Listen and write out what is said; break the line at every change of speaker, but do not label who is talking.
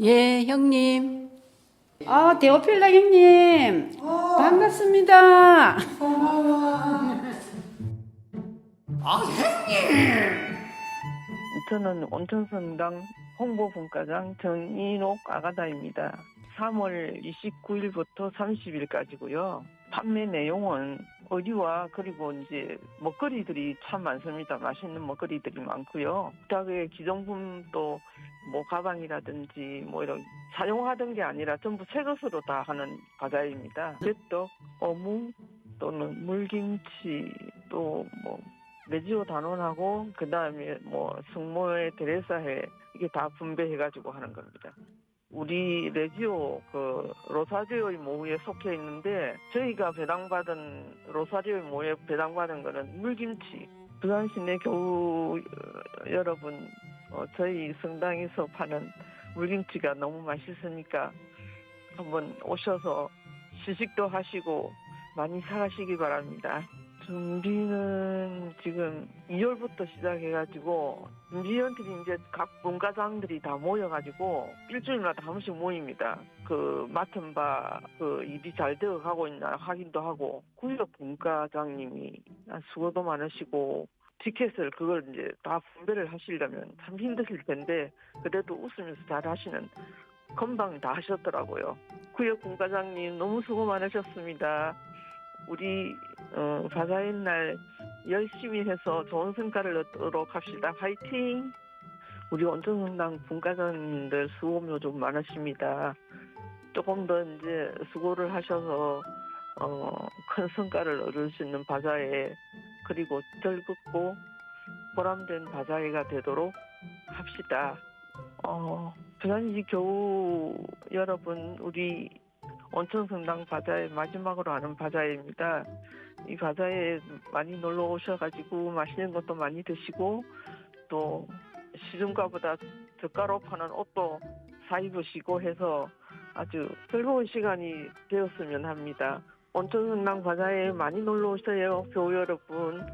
예, 형님.
아, 데오필라 형님. 반갑습니다.
저는 온천성당 홍보분과장 정인옥 아가다입니다. 3월 29일부터 30일까지고요. 판매 내용은 의류와 그리고 이제 먹거리들이 참 많습니다. 맛있는 먹거리들이 많고요. 자기의 기성품도 뭐 가방이라든지 뭐 이런 사용하던 게 아니라 전부 새 것으로 다 하는 바자입니다. 젖떡, 어묵 또는 물김치 또뭐 레지오 단원하고 그 다음에 뭐 승모의 데레사해 이게 다 분배해가지고 하는 겁니다. 우리 레지오 그 로사리오의 모에 속해 있는데 저희가 배당받은 로사리오의 모에 배당받은 거는 물김치. 부산 시내 교우 어, 여러분 어, 저희 성당에서 파는 물김치가 너무 맛있으니까 한번 오셔서 시식도 하시고 많이 사가시기 바랍니다. 준비는 지금 2월부터 시작해가지고 준비위원들이 이제 각 분과장들이 다 모여가지고 일주일마다 한 번씩 모입니다. 그 맡은 바 그 일이 잘 되어 가고 있나 확인도 하고 구역 분과장님이 수고도 많으시고 티켓을 그걸 이제 다 분배를 하시려면 참 힘드실 텐데 그래도 웃으면서 잘 하시는 금방 다 하셨더라고요. 구역 분과장님 너무 수고 많으셨습니다. 우리 어, 바다의 날 열심히 해서 좋은 성과를 얻도록 합시다. 화이팅! 우리 원전성당 분과장님들 수고료 좀 많으십니다. 조금 더 이제 수고를 하셔서 어, 큰 성과를 얻을 수 있는 바자회 그리고 즐겁고 보람된 바자회가 되도록 합시다. 어, 부산시 교우 여러분 우리 온천성당 바자회 마지막으로 하는 바자회입니다. 이 바자회에 많이 놀러 오셔가지고 맛있는 것도 많이 드시고 또 시중가보다 저가로 파는 옷도 사 입으시고 해서 아주 즐거운 시간이 되었으면 합니다. 온천성당 바자회에 많이 놀러 오세요, 교우 여러분.